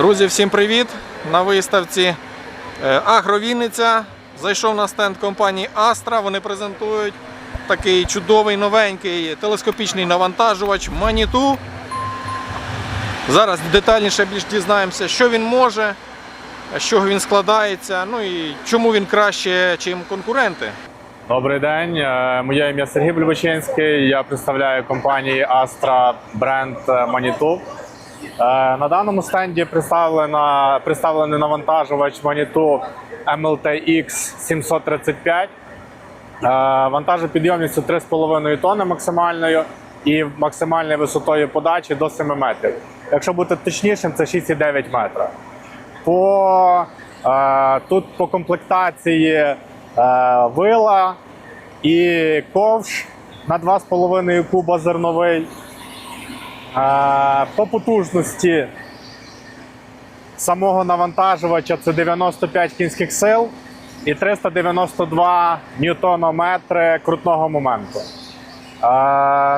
Друзі, всім привіт! На виставці е, Агровінниця. Зайшов на стенд компанії Astra. Вони презентують такий чудовий новенький телескопічний навантажувач Manitou. Зараз детальніше більш дізнаємося, що він може, з чого він складається, ну і чому він краще, ніж конкуренти. Добрий день, е, моє ім'я Сергій Блюбочинський. Я представляю компанії Astra бренд Manitou. Е, На даному стенді представлена, представлений навантажувач Manitou MLTX 735. Е, Вантажопідйомністю 3,5 тонни максимальною і максимальною висотою подачі до 7 метрів. Якщо бути точнішим, це 6,9 метра. По, е, тут по комплектації вила і ковш на 2,5 куба зерновий. По потужності самого навантажувача це 95 кінських сил і 392 ньютонометри крутного моменту.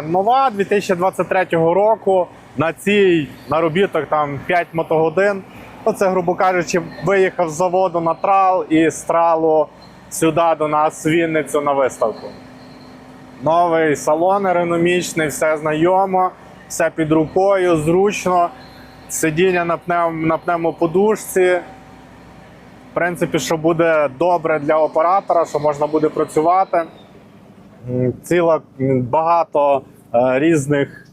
Нова 2023 року на цій наробіток там 5 мотогодин. Ну, це, грубо кажучи, виїхав з заводу на трал і з тралу сюди до нас Вінницю на виставку. Новий салон ерономічний, все знайомо, все під рукою, зручно. Сидіння на, пнев, на пневмоподушці. В принципі, що буде добре для оператора, що можна буде працювати. М, Ціла багато е, різних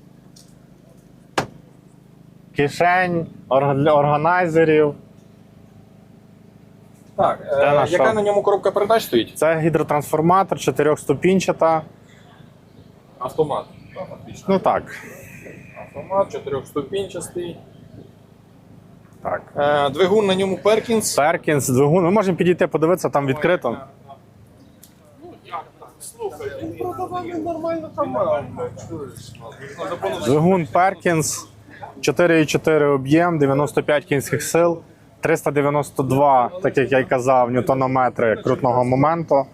кишень, орг- органайзерів. Так, е, яка на ньому коробка передач стоїть? Це гідротрансформатор чотирьохступінчата. Автомат. Ну так. Автомат чотирьохступінчастий. так. Е, Двигун на ньому Перкінс. Перкінс, двигун. Ми можемо підійти, подивитися там відкрито. Двигун Перкінс, 4,4 об'єм, 95 кінських сил, 392, так як я й казав, ньютонометри крутного моменту. Е,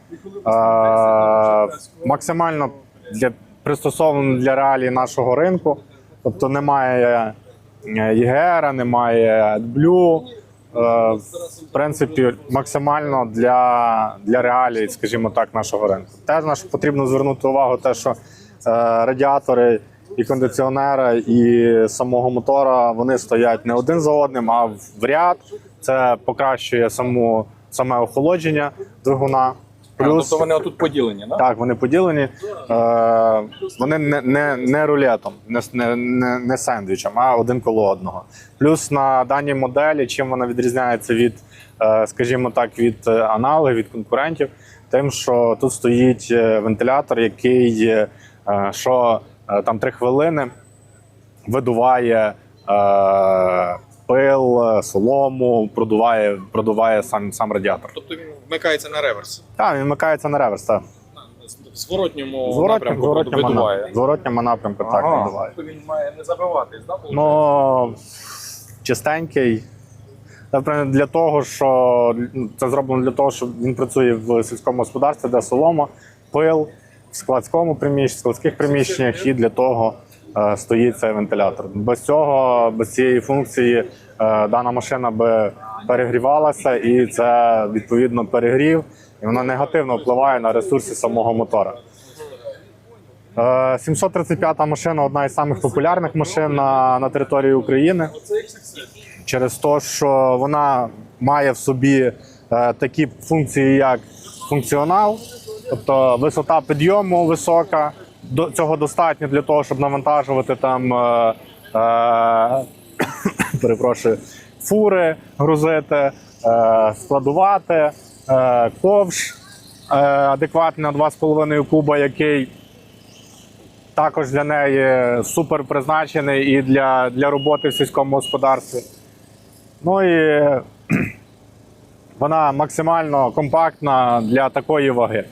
максимально для, пристосований для реалій нашого ринку. Тобто немає е, ЄГР, немає AdBlue. Е, в принципі, максимально для, для реалій, скажімо так, нашого ринку. Теж наш потрібно звернути увагу, те, що е, радіатори і кондиціонера, і самого мотора вони стоять не один за одним, а в ряд. Це покращує саму саме охолодження двигуна. Плюс... Тобто вони отут поділені, да? Так, вони поділені. Е, вони не, не, не рулетом, не, не, не, не сендвічем, а один коло одного. Плюс на даній моделі, чим вона відрізняється від, е, скажімо так, від е, аналогів, від конкурентів, тим, що тут стоїть е, вентилятор, який е, що е, там три хвилини видуває. Е, Пил, солому, продуває, продуває сам, сам радіатор. Тобто він вмикається на реверс. Так, він вмикається на реверс. Так. В зворотньому Зворотнім, напрямку зворотньому, видуває. на- зворотньому напрямку так Ага. видуває. Тобто він має не забиватись, да? виходить? Ну чистенький. Наприклад, для того, що ну, це зроблено для того, щоб він працює в сільському господарстві, де солома, пил, в складському приміщенні, в складських приміщеннях, і для того е, стоїть цей вентилятор. Без цього, без цієї функції, е, дана машина би перегрівалася, і це відповідно перегрів, і воно негативно впливає на ресурси самого мотора. Е, 735 машина одна із самих популярних машин на, на території України через те, що вона має в собі е, такі функції, як функціонал, тобто висота підйому висока. До цього достатньо для того, щоб навантажувати там е, е, перепрошую, фури, грузити, е, складувати, е, ковш адекватний на 2,5 куба, який також для неї супер призначений і для, для роботи в сільському господарстві. Ну і вона максимально компактна для такої ваги,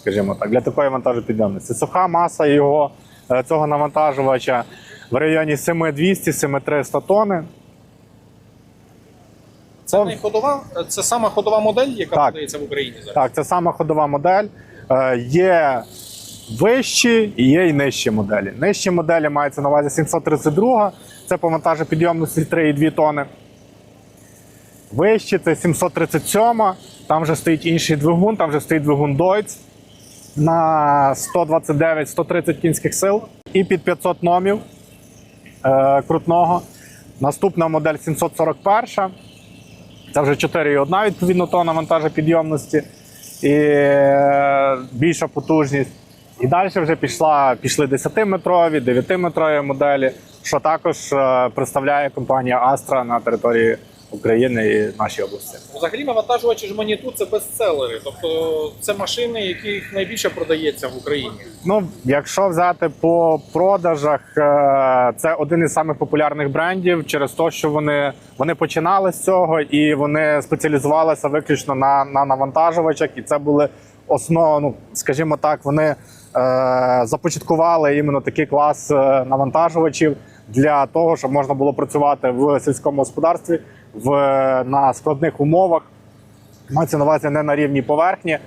скажімо так, для такої вантажопідйомності. Суха маса його е, цього навантажувача в районі 7200-7300 тонни. Це ходова, це сама ходова модель, яка Так. подається в Україні зараз. Так, це сама ходова модель. Е, Є вищі і є і нижчі моделі. Нижчі моделі мається на увазі 732, це по вантажопідйомності 3,2 тонни. Вище це 737, там вже стоїть інший двигун, там вже стоїть двигун Deutz на 129-130 кінських сил і під 500 номів е, крутного. Наступна модель 741. Це вже 4,1 відповідно тонна вантажопідйомності і е, більша потужність. І далі вже пішла, пішли 10-метрові, 9-метрові моделі, що також е, представляє компанія Astra на території України і нашій області. Взагалі навантажувачі ж Маніту це бестселери. Тобто це машини, яких найбільше продається в Україні. Ну, якщо взяти по продажах, е, це один із самих популярних брендів через те, що вони, вони починали з цього і вони спеціалізувалися виключно на, на навантажувачах, і це були основ, ну, скажімо так, вони е, започаткували іменно такий клас е, навантажувачів для того, щоб можна було працювати в сільському господарстві в, на складних умовах. Мається на увазі не на рівні поверхні.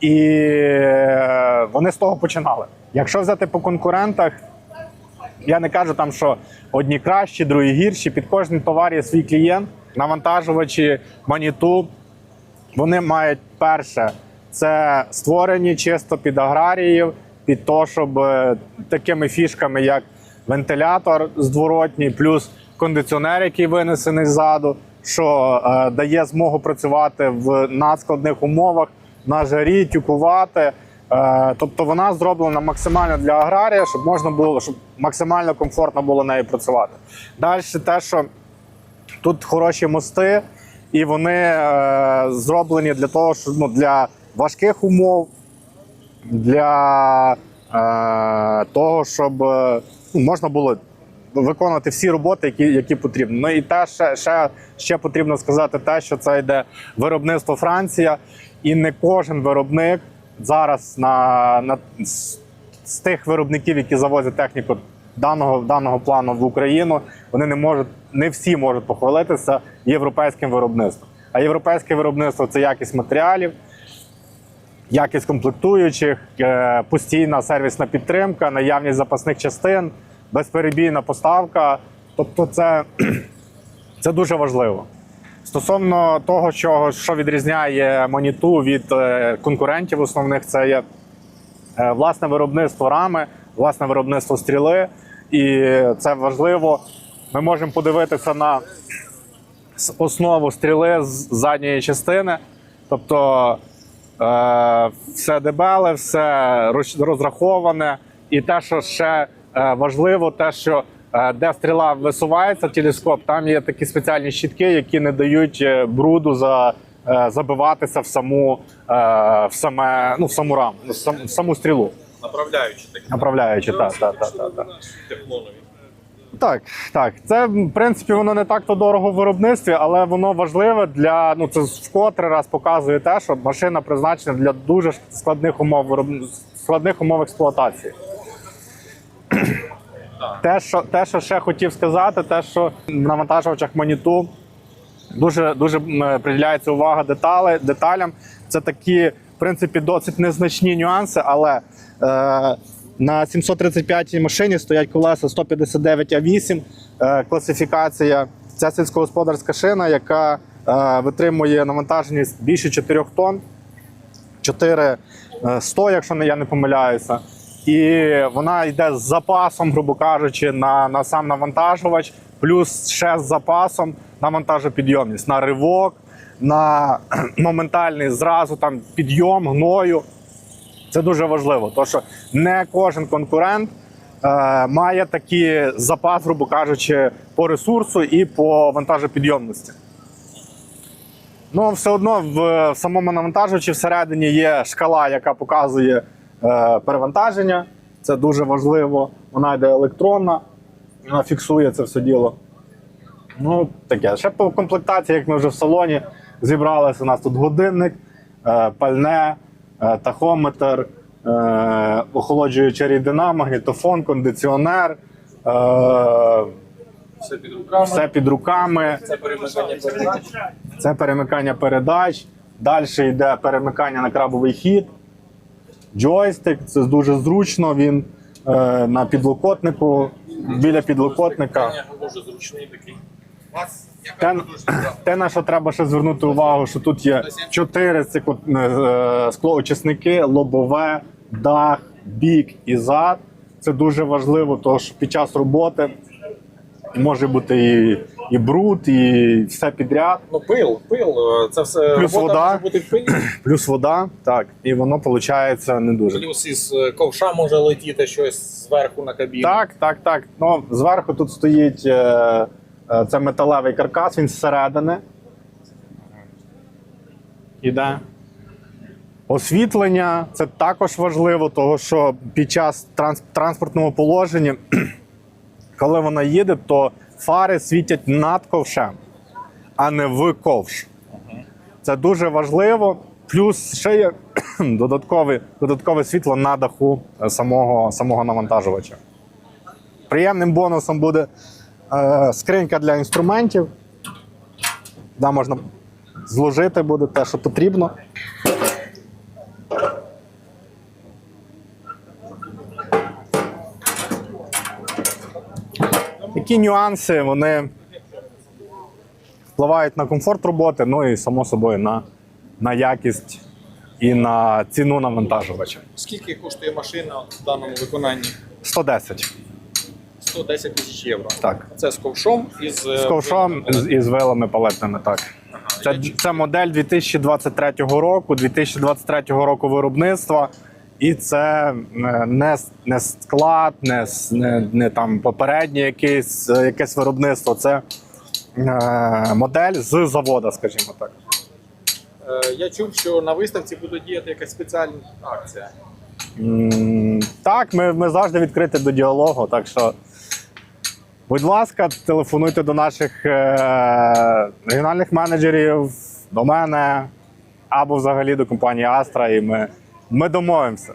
І е, вони з того починали. Якщо взяти по конкурентах, я не кажу там, що одні кращі, другі гірші. Під кожен товар є свій клієнт, навантажувачі, маніту. Вони мають перше, це створені чисто під аграріїв, під те, щоб е, такими фішками, як вентилятор зворотній, плюс кондиціонер, який винесений ззаду, що е, дає змогу працювати в надскладних умовах, на жарі, тюкувати. Е, тобто вона зроблена максимально для аграрія, щоб можна було, щоб максимально комфортно було нею працювати. Далі те, що Тут хороші мости, і вони е, зроблені для того, що ну, для важких умов, для е, того, щоб е, ну, можна було виконувати всі роботи, які, які потрібні. Ну і те, ще, ще, ще потрібно сказати, те, що це йде виробництво Франція, і не кожен виробник зараз на, на з, з тих виробників, які завозять техніку даного, даного плану в Україну, вони не можуть, не всі можуть похвалитися європейським виробництвом. А європейське виробництво це якість матеріалів, якість комплектуючих, е, постійна сервісна підтримка, наявність запасних частин, безперебійна поставка. Тобто, це, це дуже важливо. Стосовно того, що, що відрізняє Моніту від е, конкурентів основних, це є е, власне виробництво рами, власне виробництво стріли. І це важливо. Ми можемо подивитися на основу стріли з задньої частини. Тобто е, все дебеле, все розраховане. І те, що ще важливо, те, що е, де стріла висувається, телескоп, там є такі спеціальні щітки, які не дають е, бруду за, е, забиватися в саму, е, в саме, ну, в саму раму, в сам- в саму стрілу. Направляючи такі. Направляючи, так, так, так, так, так. Так, так. Це в принципі воно не так то дорого в виробництві, але воно важливе для ну це вкотре раз показує те, що машина призначена для дуже складних умов складних умов експлуатації. Те, що те, що ще хотів сказати, те, що в навантажувачах моніту дуже дуже приділяється увага деталі, деталям. Це такі, в принципі, досить незначні нюанси, але е, на 735 машині стоять колеса 159 А8 е, класифікація. Це сільськогосподарська шина, яка е, витримує навантаженість більше 4 тонн. 4 100, якщо я не помиляюся. І вона йде з запасом, грубо кажучи, на, на сам навантажувач, плюс ще з запасом на вантажопідйомність, на ривок, на моментальний зразу там підйом гною. Це дуже важливо, тому що не кожен конкурент е, має такий запас, грубо кажучи, по ресурсу і по вантажопідйомності. Ну, все одно в, самому навантажувачі всередині є шкала, яка показує перевантаження. Це дуже важливо. Вона йде електронна, вона фіксує це все діло. Ну, таке. Ще по комплектації, як ми вже в салоні зібралися, у нас тут годинник, е, пальне, е, тахометр, е, охолоджуюча рідина, магнітофон, кондиціонер. Е, Все під руками. все під руками. Це перемикання передач. Це перемикання передач. Далі йде перемикання на крабовий хід. Джойстик, це дуже зручно. Він е, на підлокотнику, біля підлокотника. Дуже зручний такий. Те, те, на що треба ще звернути увагу, що тут є чотири цикло- е, склоочисники, лобове, дах, бік і зад. Це дуже важливо, тому що під час роботи може бути і, і бруд, і все підряд. Ну, пил, пил, е, це все Плюс робота вода. може бути в пилі. Плюс вода, так, і воно виходить не дуже. Плюс із е, ковша може летіти щось зверху на кабіну. Так, так, так. Ну, зверху тут стоїть е, е, це металевий каркас, він зсередини. Іде. Освітлення це також важливо, тому що під час транс- транспортного положення, коли вона їде, то фари світять над ковшем, а не в ковш. Це дуже важливо. Плюс ще є додаткове, додаткове світло на даху е, самого, самого навантажувача. Приємним бонусом буде е, скринька для інструментів. Да, можна зложити буде те, що потрібно. Які нюанси вони впливають на комфорт роботи, ну і само собою на, на якість і на ціну навантажувача. Скільки коштує машина в даному виконанні? 110. 110 тисяч євро. Так. Це з ковшом і з, З ковшом з- і з вилами палетними, так. Це, це модель 2023 року, 2023 року виробництва. І це е, не, не склад, не, не, не там попереднє якесь, е, якесь виробництво. Це е, модель з завода, скажімо так. Е, Я чув, що на виставці буде діяти якась спеціальна акція. М, Так, ми, ми завжди відкриті до діалогу. Так що, будь ласка, телефонуйте до наших е, регіональних менеджерів, до мене або взагалі до компанії Astra, і ми, ми домовимося.